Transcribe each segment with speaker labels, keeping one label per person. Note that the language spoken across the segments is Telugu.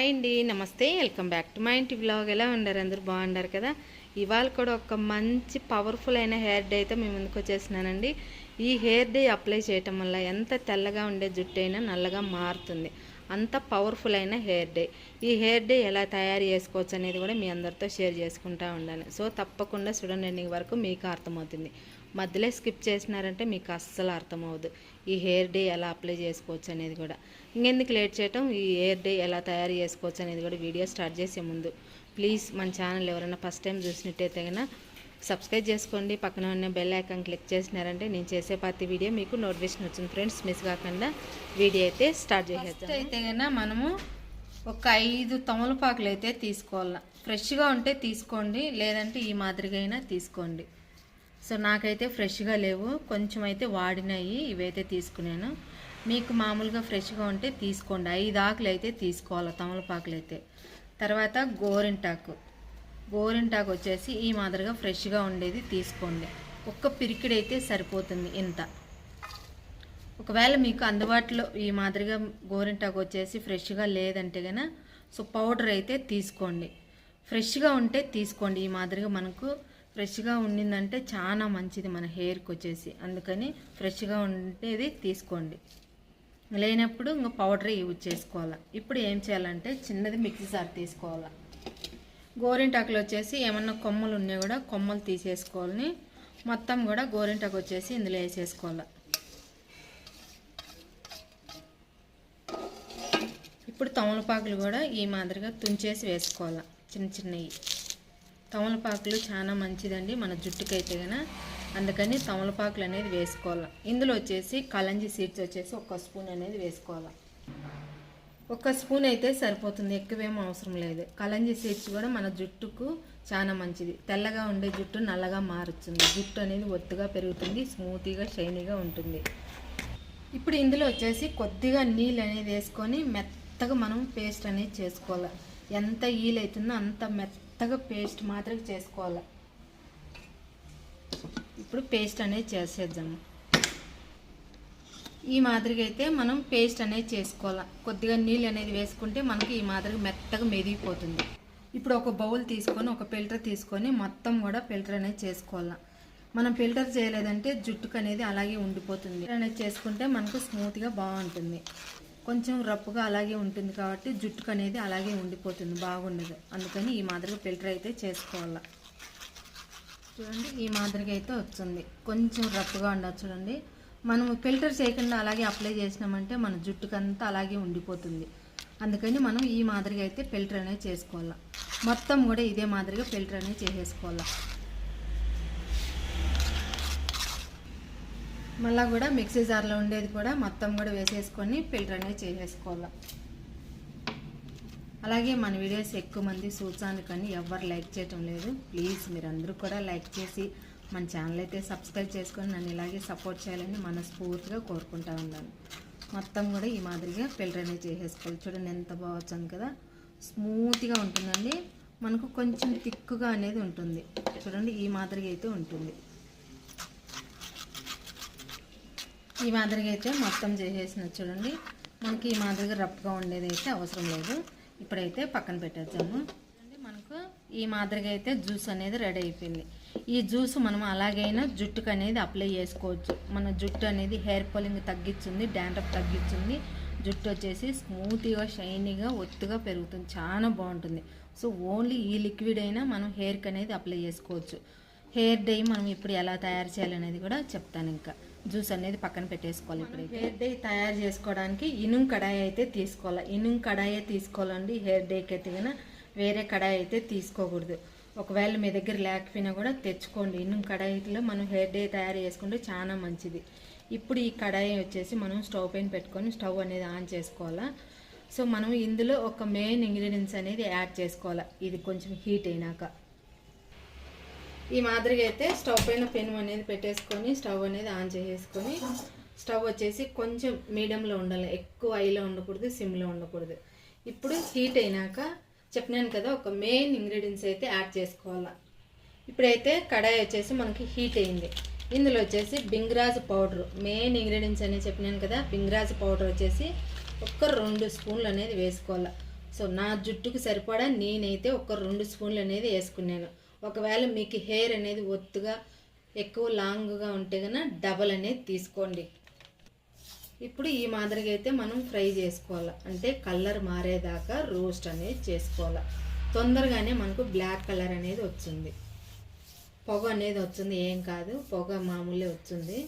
Speaker 1: హాయ్ అండి నమస్తే. వెల్కమ్ బ్యాక్ టు మా ఇంటి బ్లాగ్ ఎలా ఉండారు అందరూ బాగుండారు కదా? ఇవాళ కూడా ఒక మంచి పవర్ఫుల్ అయిన హెయిర్ డే అయితే మేము ముందుకు వచ్చేసినానండి ఈ హెయిర్ డే అప్లై చేయటం వల్ల ఎంత తెల్లగా ఉండే జుట్టు అయినా నల్లగా మారుతుంది. అంత పవర్ఫుల్ అయిన హెయిర్ డే ఈ హెయిర్ డే ఎలా తయారు చేసుకోవచ్చు అనేది కూడా మీ అందరితో షేర్ చేసుకుంటా ఉండాలి. సో తప్పకుండా స్టూడెంట్ ఎండింగ్ వరకు మీకు అర్థమవుతుంది. మధ్యలో స్కిప్ చేసినారంటే మీకు అస్సలు అర్థమవుదు ఈ హెయిర్ డే ఎలా అప్లై చేసుకోవచ్చు అనేది కూడా. ఇంకెందుకు లేట్ చేయటం? ఈ హెయిర్ డే ఎలా తయారు చేసుకోవచ్చు అనేది కూడా వీడియో స్టార్ట్ చేసే ముందు. ప్లీజ్ మన ఛానల్ ఎవరైనా ఫస్ట్ టైం చూసినట్టయితే కనుక సబ్స్క్రైబ్ చేసుకోండి. పక్కన ఉన్న బెల్ ఐకాన్ క్లిక్ చేసినారంటే నేను చేసే ప్రతి వీడియో మీకు నోటిఫికేషన్ వచ్చింది. ఫ్రెండ్స్ మిస్ కాకుండా వీడియో అయితే స్టార్ట్ చేసేద్దాం అయితే కన్నా మనము ఒక ఐదు తమలపాకులు అయితే తీసుకోవాలి. ఫ్రెష్గా ఉంటే తీసుకోండి లేదంటే ఈ మాదిరిగా అయినా తీసుకోండి. సో నాకైతే ఫ్రెష్గా లేవు. కొంచెం అయితే వాడినాయి ఇవైతే తీసుకున్నాను. మీకు మామూలుగా ఫ్రెష్గా ఉంటే తీసుకోండి. ఐదు ఆకులు అయితే తీసుకోవాలి తమలపాకులు అయితే. తర్వాత గోరింటాకు. గోరింటాకు వచ్చేసి ఈ మాదిరిగా ఫ్రెష్గా ఉండేది తీసుకోండి. ఒక్క పిరికిడైతే సరిపోతుంది ఇంత. ఒకవేళ మీకు అందుబాటులో ఈ మాదిరిగా గోరింటాకు వచ్చేసి ఫ్రెష్గా లేదంటే కనుక సో పౌడర్ అయితే తీసుకోండి. ఫ్రెష్గా ఉంటే తీసుకోండి. ఈ మాదిరిగా మనకు ఫ్రెష్గా ఉండిందంటే చాలా మంచిది మన హెయిర్కి వచ్చేసి అందుకని ఫ్రెష్గా ఉండేది తీసుకోండి. లేనప్పుడు ఇంకా పౌడరే యూజ్ చేసుకోవాలి. ఇప్పుడు ఏం చేయాలంటే చిన్నది మిక్సీ సార్ తీసుకోవాలి. గోరింటాకులు వచ్చేసి ఏమన్నా కొమ్మలు ఉన్నా కూడా కొమ్మలు తీసేసుకోవాలని మొత్తం కూడా గోరింటాకు వచ్చేసి ఇందులో వేసేసుకోవాలి. ఇప్పుడు తమలపాకులు కూడా ఈ మాదిరిగా తుంచేసి వేసుకోవాలి చిన్న చిన్నవి. తమలపాకులు చాలా మంచిదండి మన జుట్టుకైతే గన. అందుకని తమలపాకులు అనేది వేసుకోవాలి. ఇందులో వచ్చేసి కలంజీ సీడ్స్ వచ్చేసి ఒక స్పూన్ అనేది వేసుకోవాలి. ఒక స్పూన్ అయితే సరిపోతుంది ఎక్కువేం అవసరం లేదు. కలంజీ సీడ్స్ కూడా మన జుట్టుకు చాలా మంచిది. తెల్లగా ఉండే జుట్టు నల్లగా మారుతుంది. జుట్టు అనేది ఒత్తుగా పెరుగుతుంది స్మూతీగా షైనీగా ఉంటుంది. ఇప్పుడు ఇందులో వచ్చేసి కొద్దిగా నీళ్ళు అనేది వేసుకొని మెత్తగా మనం పేస్ట్ అనేది చేసుకోవాలి. ఎంత ఈల్ అవుతుందో అంత మెత్తగా పేస్ట్ మాత్రం చేసుకోవాలి. ఇప్పుడు పేస్ట్ అనేది చేసేద్దాము. ఈ మాదిరిగా అయితే మనం పేస్ట్ అనేది చేసుకోవాలి. కొద్దిగా నీళ్ళు అనేది వేసుకుంటే మనకి ఈ మాదిరిగా మెత్తగా మెదిగిపోతుంది. ఇప్పుడు ఒక బౌల్ తీసుకొని ఒక ఫిల్టర్ తీసుకొని మొత్తం కూడా ఫిల్టర్ అనేది చేసుకోవాలి. మనం ఫిల్టర్ చేయలేదంటే జుట్టుకు అనేది అలాగే ఉండిపోతుంది. అనేది చేసుకుంటే మనకు స్మూత్గా బాగుంటుంది. కొంచెం రప్పుగా అలాగే ఉంటుంది కాబట్టి జుట్టుకు అనేది అలాగే ఉండిపోతుంది బాగుండదు. అందుకని ఈ మాదిరిగా ఫిల్టర్ అయితే చేసుకోవాలి. చూడండి ఈ మాదిరిగా అయితే వస్తుంది. కొంచెం రప్పుగా ఉండదు చూడండి. మనం ఫిల్టర్ చేయకుండా అలాగే అప్లై చేసినామంటే మన జుట్టుకంతా అలాగే ఉండిపోతుంది. అందుకని మనం ఈ మాదిరిగా అయితే ఫిల్టర్ అనేది చేసుకోవాలి. మొత్తం కూడా ఇదే మాదిరిగా ఫిల్టర్ అనేది చేసేసుకోవాలి. మళ్ళా కూడా మిక్సీ జార్లో ఉండేది కూడా మొత్తం కూడా వేసేసుకొని ఫిల్టర్ అనేది చేసేసుకోవాలి. అలాగే మన వీడియోస్ ఎక్కువ మంది చూసాను కానీ ఎవరు లైక్ చేయటం లేదు. ప్లీజ్ మీరు అందరూ కూడా లైక్ చేసి మన ఛానల్ అయితే సబ్స్క్రైబ్ చేసుకొని నన్ను ఇలాగే సపోర్ట్ చేయాలని మనస్ఫూర్తిగా కోరుకుంటా ఉన్నాను. మొత్తం కూడా ఈ మాదిరిగా ఫిల్టర్ అనేది చేసేసుకోవాలి. చూడండి ఎంత బాగుంది కదా. స్మూత్గా ఉంటుందండి. మనకు కొంచెం తిక్కుగా అనేది ఉంటుంది. చూడండి ఈ మాదిరిగా అయితే ఉంటుంది. ఈ మాదిరిగా అయితే మొత్తం చేసేసిన చూడండి. మనకి ఈ మాదిరిగా రఫ్గా ఉండేది అయితే అవసరం లేదు. ఇప్పుడైతే పక్కన పెట్టేద్దాము. మనకు ఈ మాదిరిగా అయితే జ్యూస్ అనేది రెడీ అయిపోయింది. ఈ జ్యూస్ మనం అలాగైనా జుట్టుకు అనేది అప్లై చేసుకోవచ్చు. మన జుట్టు అనేది హెయిర్ ఫాలింగ్ తగ్గించింది డాండ్రఫ్ తగ్గించింది. జుట్టు వచ్చేసి స్మూత్గా షైనీగా ఒత్తుగా పెరుగుతుంది. చాలా బాగుంటుంది. సో ఓన్లీ ఈ లిక్విడ్ అయినా మనం హెయిర్కి అనేది అప్లై చేసుకోవచ్చు. హెయిర్ డై మనం ఇప్పుడు ఎలా తయారు చేయాలనేది కూడా చెప్తాను ఇంకా. జ్యూస్ అనేది పక్కన పెట్టేసుకోవాలి ఇప్పుడు హెయిర్ డే తయారు చేసుకోవడానికి ఇనుం కడాయి అయితే తీసుకోవాలి? ఇనుం కడాయి తీసుకోవాలండి హెయిర్ డేకి అయితే వేరే కడాయి అయితే తీసుకోకూడదు. ఒకవేళ మీ దగ్గర లేకపోయినా కూడా తెచ్చుకోండి. ఇనుం కడాయిలో మనం హెయిర్ డే తయారు చేసుకుంటే చాలా మంచిది. ఇప్పుడు ఈ కడాయి వచ్చేసి మనం స్టవ్ పైన పెట్టుకొని స్టవ్ అనేది ఆన్ చేసుకోవాలా? సో మనం ఇందులో ఒక మెయిన్ ఇంగ్రీడియంట్స్ అనేది యాడ్ చేసుకోవాలి? ఇది కొంచెం హీట్ అయినాక. ఈ మాదిరిగా అయితే స్టవ్ పైన పెను అనేది పెట్టేసుకొని స్టవ్ అనేది ఆన్ చేసేసుకొని స్టవ్ వచ్చేసి కొంచెం మీడియంలో ఉండాలి. ఎక్కువ ఐలో ఉండకూడదు సిమ్లో ఉండకూడదు. ఇప్పుడు హీట్ అయినాక చెప్పినాను కదా ఒక మెయిన్ ఇంగ్రీడియంట్స్ అయితే యాడ్ చేసుకోవాలా. ఇప్పుడైతే కడాయి వచ్చేసి మనకి హీట్ అయింది. ఇందులో వచ్చేసి బింగ్రాజ్ పౌడర్ మెయిన్ ఇంగ్రీడియంట్స్ అనేది చెప్పినాను కదా బింగ్రాజ్ పౌడర్ వచ్చేసి ఒక్క రెండు స్పూన్లు అనేది వేసుకోవాలి. సో నా జుట్టుకు సరిపడా నేనైతే ఒక రెండు స్పూన్లు అనేది వేసుకున్నాను. ఒకవేళ మీకు హెయిర్ అనేది ఒత్తుగా ఎక్కువ లాంగ్గా ఉంటే కనుక డబల్ అనేది తీసుకోండి. ఇప్పుడు ఈ మాదిరిగా అయితే మనం ఫ్రై చేసుకోవాలి. అంటే కలర్ మారేదాకా రోస్ట్ అనేది చేసుకోవాలి. తొందరగానే మనకు బ్లాక్ కలర్ అనేది వచ్చింది పొగ అనేది వచ్చింది ఏం కాదు. పొగ మామూలే వచ్చింది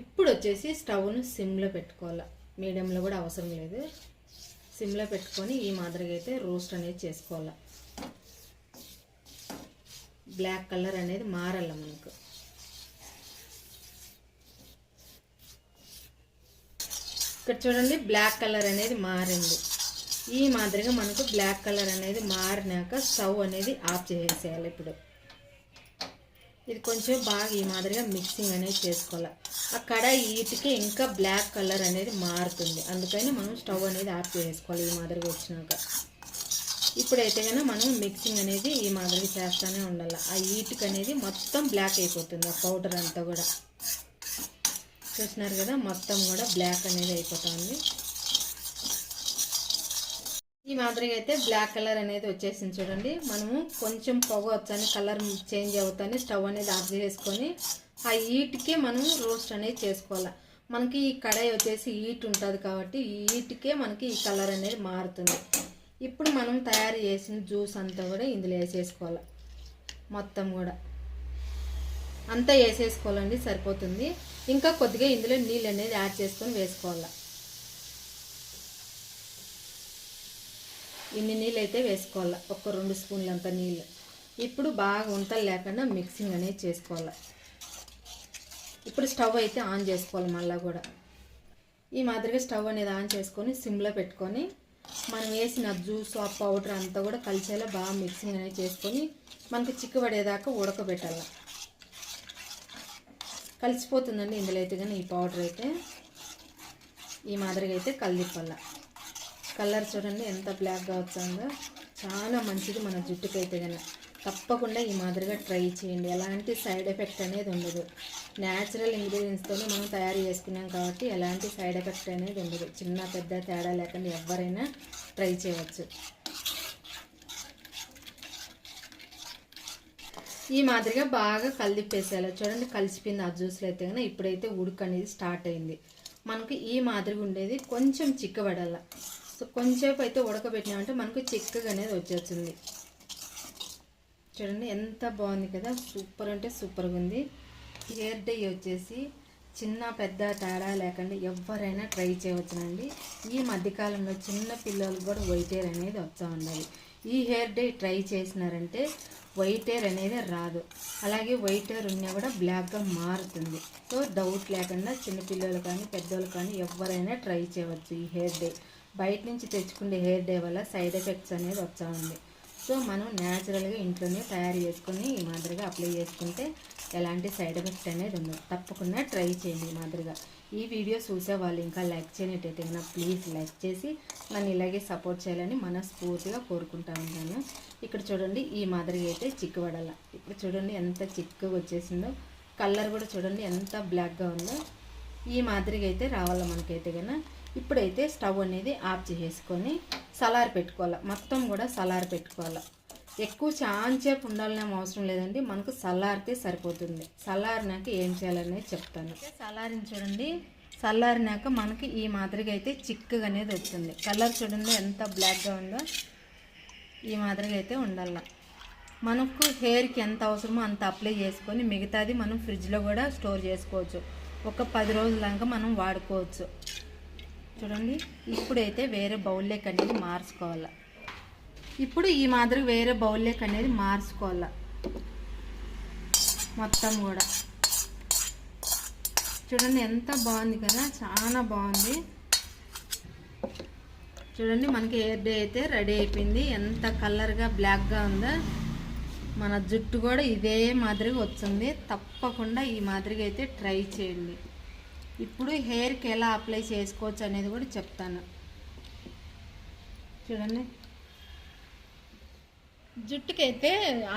Speaker 1: ఇప్పుడు వచ్చేసి స్టవ్ను సిమ్లో పెట్టుకోవాలి. మీడియంలో కూడా అవసరం లేదు. సిమ్లో పెట్టుకొని ఈ మాదిరిగా అయితే రోస్ట్ అనేది చేసుకోవాలి. బ్లాక్ కలర్ అనేది మారాల మనకు. ఇక్కడ చూడండి బ్లాక్ కలర్ అనేది మారింది. ఈ మాదిరిగా మనకు బ్లాక్ కలర్ అనేది మారినాక స్టవ్ అనేది ఆఫ్ చేసేయాలి ఇప్పుడు. ఇది కొంచెం బాగా ఈ మాదిరిగా మిక్సింగ్ అనేది చేసుకోవాలి. ఆ కడాయి ఈటికి ఇంకా బ్లాక్ కలర్ అనేది మారుతుంది. అందుకని మనం స్టవ్ అనేది ఆఫ్ చేసుకోవాలి ఈ మాదిరిగా వచ్చినాక. ఇప్పుడైతే కనుక మనం మిక్సింగ్ అనేది ఈ మాదిరిగా చేస్తూనే ఉండాలి. ఆ ఈటికి అనేది మొత్తం బ్లాక్ అయిపోతుంది ఆ పౌడర్ అంతా కూడా. చూసినారు కదా మొత్తం కూడా బ్లాక్ అనేది అయిపోతుంది. ఈ మాదిరిగా అయితే బ్లాక్ కలర్ అనేది వచ్చేసింది చూడండి. మనము కొంచెం పొగ వచ్చని కలర్ చేంజ్ అవుతానే స్టవ్ అనేది ఆఫ్ చేసుకొని ఆ ఈట్కే మనం రోస్ట్ అనేది చేసుకోవాలి. మనకి ఈ కడాయి వచ్చేసి ఈట్ ఉంటుంది కాబట్టి ఈ ఈట్కే మనకి ఈ కలర్ అనేది మారుతుంది. ఇప్పుడు మనం తయారు చేసిన జ్యూస్ అంతా కూడా ఇందులో వేసేసుకోవాలి. మొత్తం కూడా. అంతా వేసేసుకోవాలండి సరిపోతుంది. ఇంకా కొద్దిగా ఇందులో నీళ్ళు అనేది యాడ్ చేసుకొని వేసుకోవాలి. ఇన్ని నీళ్ళు అయితే వేసుకోవాలి. ఒక రెండు స్పూన్లు అంత నీళ్ళు. ఇప్పుడు బాగా ఉంటలు లేకుండా మిక్సింగ్ అనేది చేసుకోవాలి. ఇప్పుడు స్టవ్ అయితే ఆన్ చేసుకోవాలి మళ్ళీ కూడా. ఈ మాదిరిగా స్టవ్ అనేది ఆన్ చేసుకొని సిమ్లో పెట్టుకొని మనం వేసిన జ్యూస్ ఆ పౌడర్ అంతా కూడా కలిసేలా బాగా మిక్సింగ్ అనేది చేసుకొని మనకి చిక్కుబడేదాకా ఉడకబెట్టాలి. కలిసిపోతుందండి ఇందులో అయితే కానీ ఈ పౌడర్ అయితే. ఈ మాదిరిగా అయితే కల్దిప్పల్ల కలర్ చూడండి ఎంత బ్లాక్గా వచ్చిందో. చాలా మంచిది మన జుట్టుకైతే కానీ. తప్పకుండా ఈ మాదిరిగా ట్రై చేయండి. ఎలాంటి సైడ్ ఎఫెక్ట్ అనేది ఉండదు. న్యాచురల్ ఇంగ్రీడియంట్స్తోనే మనం తయారు చేసుకున్నాం కాబట్టి ఎలాంటి సైడ్ ఎఫెక్ట్ అనేది ఉండదు. చిన్న పెద్ద తేడా లేకుండా ఎవరైనా ట్రై చేయవచ్చు. ఈ మాదిరిగా బాగా కలిపేసేయాలి. చూడండి కలిసిపోయింది ఆ జ్యూస్లో అయితే కానీ ఇప్పుడైతే ఉడుకు అనేది స్టార్ట్ అయింది. మనకి ఈ మాదిరిగా ఉండేది కొంచెం చిక్కబడాల. సో కొంచెంసేపు అయితే ఉడకబెట్టినామంటే మనకు చిక్కగా అనేది వచ్చేస్తుంది. చూడండి ఎంత బాగుంది కదా. సూపర్ అంటే సూపర్గా ఉంది. హెయిర్ డై వచ్చేసి చిన్న పెద్ద తేడా లేకుండా ఎవరైనా ట్రై చేయవచ్చునండి. ఈ మధ్యకాలంలో చిన్న పిల్లలు కూడా వైట్ హెయిర్ అనేది వస్తూ ఉండాలి. ఈ హెయిర్ డై ట్రై చేసినారంటే వైట్ హెయిర్ అనేది రాదు. అలాగే వైట్ హెయిర్ ఉన్నా కూడా బ్లాక్గా మారుతుంది. సో డౌట్ లేకుండా చిన్నపిల్లలు కానీ పెద్దోళ్ళు కానీ ఎవరైనా ట్రై చేయవచ్చు ఈ హెయిర్ డే. బయట నుంచి తెచ్చుకునే హెయిర్ డే వల్ల సైడ్ ఎఫెక్ట్స్ అనేది వస్తూ ఉంది. సో మనం న్యాచురల్గా ఇంట్లోనే తయారు చేసుకొని ఈ మాదిరిగా అప్లై చేసుకుంటే ఎలాంటి సైడ్ ఎఫెక్ట్ అనేది ఉండదు. తప్పకుండా ట్రై చేయండి ఈ మాదిరిగా. ఈ వీడియో చూసే వాళ్ళు ఇంకా లైక్ చేయనట్టయితే కన్నా ప్లీజ్ లైక్ చేసి నన్ను ఇలాగే సపోర్ట్ చేయాలని మనస్ఫూర్తిగా కోరుకుంటాను నేను. ఇక్కడ చూడండి ఈ మాదిరిగా అయితే చిక్కుబడాల. ఇక్కడ చూడండి ఎంత చిక్కుగా వచ్చేసిందో. కలర్ కూడా చూడండి ఎంత బ్లాక్గా ఉందో. ఈ మాదిరిగా అయితే రావాలి మనకైతే కన్నా ఇప్పుడైతే స్టవ్ అనేది ఆఫ్ చేసేసుకొని సలార్ పెట్టుకోవాలి. మొత్తం కూడా సలార్ పెట్టుకోవాలి. ఎక్కువ చాంచేపు ఉండాలనే అవసరం లేదండి. మనకు చల్లారితే సరిపోతుంది. చల్లారినాక ఏం చేయాలనేది చెప్తాను. సల్లారిని చూడండి. చల్లారినాక మనకి ఈ మాదిరిగా అయితే చిక్కగా అనేది వస్తుంది. కలర్ చూడండి ఎంత బ్లాక్గా ఉందో. ఈ మాదిరిగా అయితే ఉండాల. మనకు హెయిర్కి ఎంత అవసరమో అంత అప్లై చేసుకొని మిగతాది మనం ఫ్రిడ్జ్లో కూడా స్టోర్ చేసుకోవచ్చు. ఒక పది రోజుల దాకా మనం వాడుకోవచ్చు. చూడండి ఇప్పుడైతే వేరే బౌల్లోకి అనేది మార్చుకోవాలి. ఇప్పుడు ఈ మాదిరి వేరే బౌల్లోకి అనేది మార్చుకోవాలి. మొత్తం కూడా. చూడండి ఎంత బాగుంది కదా చాలా బాగుంది. చూడండి మనకి హెయిర్ డే అయితే రెడీ అయిపోయింది. ఎంత కలర్గా బ్లాక్గా ఉందో. మన జుట్టు కూడా ఇదే మాదిరిగా వచ్చింది తప్పకుండా ఈ మాదిరిగా అయితే ట్రై చేయండి. ఇప్పుడు హెయిర్కి ఎలా అప్లై చేసుకోవచ్చు అనేది కూడా చెప్తాను. చూడండి. జుట్టుకైతే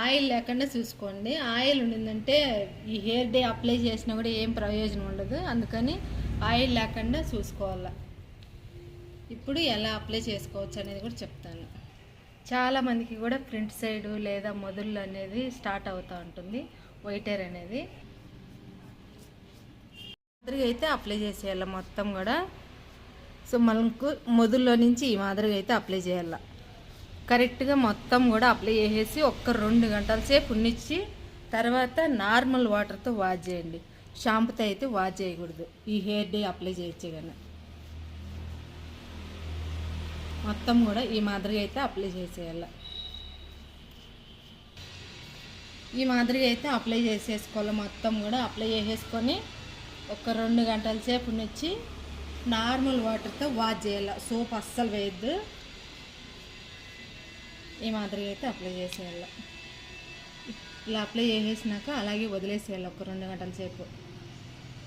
Speaker 1: ఆయిల్ లేకుండా చూసుకోండి. ఆయిల్ ఉండిందంటే ఈ హెయిర్ డే అప్లై చేసినా కూడా ఏం ప్రయోజనం ఉండదు. అందుకని ఆయిల్ లేకుండా చూసుకోవాలి. ఇప్పుడు ఎలా అప్లై చేసుకోవచ్చు అనేది కూడా చెప్తాను. చాలా మందికి కూడా ఫ్రంట్ సైడ్ లేదా మొదళ్ళు అనేది స్టార్ట్ అవుతూ ఉంటుంది. వైటర్ అనేది. మాదిరిగా అయితే అప్లై చేసేయాలి మొత్తం కూడా. సో మనకు మొదల్లో నుంచి ఈ మాదిరిగా అయితే అప్లై చేయాలి. కరెక్ట్గా మొత్తం కూడా అప్లై చేసేసి ఒక్క రెండు గంటల సేపు ఉన్నిచ్చి తర్వాత నార్మల్ వాటర్తో వాష్ చేయండి. షాంపుతో అయితే వాష్ చేయకూడదు. ఈ హెయిర్ డే అప్లై చేయొచ్చు కానీ మొత్తం కూడా ఈ మాదిరిగా అయితే అప్లై చేసేయాలి. ఈ మాదిరిగా అయితే అప్లై చేసేసుకోవాలి. మొత్తం కూడా అప్లై చేసేసుకొని ఒక రెండు గంటల సేపు నుంచి నార్మల్ వాటర్తో వాష్ చేయాలి. సోప్ అస్సలు వేయద్దు. ఈ మాదిరిగా అయితే అప్లై చేసేయాలి. ఇలా అప్లై చేసేసినాక అలాగే వదిలేసేయాలి ఒక రెండు గంటల సేపు.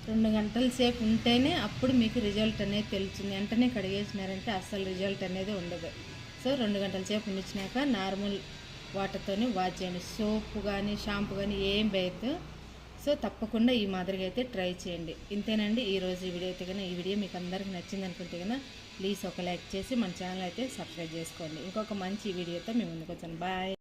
Speaker 1: రెండు గంటల సేపు ఉంటేనే అప్పుడు మీకు రిజల్ట్ అనేది తెలుస్తుంది. వెంటనే కడిగేసినారంటే అస్సలు రిజల్ట్ అనేది ఉండదు. సో రెండు గంటల సేపు ఉండిచ్చినాక నార్మల్ వాటర్తోనే వాష్ చేయండి. సోపు కానీ షాంపూ కానీ ఏం వేయద్దు సో తప్పకుండా ఈ మాదిరిగా అయితే ట్రై చేయండి. ఇంతేనండి. ఈరోజు ఈ వీడియో అయితే కన్నా ఈ వీడియో మీకు అందరికీ నచ్చింది అనుకుంటే కన్నా ప్లీజ్ ఒక లైక్ చేసి మన ఛానల్ అయితే సబ్స్క్రైబ్ చేసుకోండి. ఇంకొక మంచి వీడియోతో మేము ముందుకు వచ్చాను. బాయ్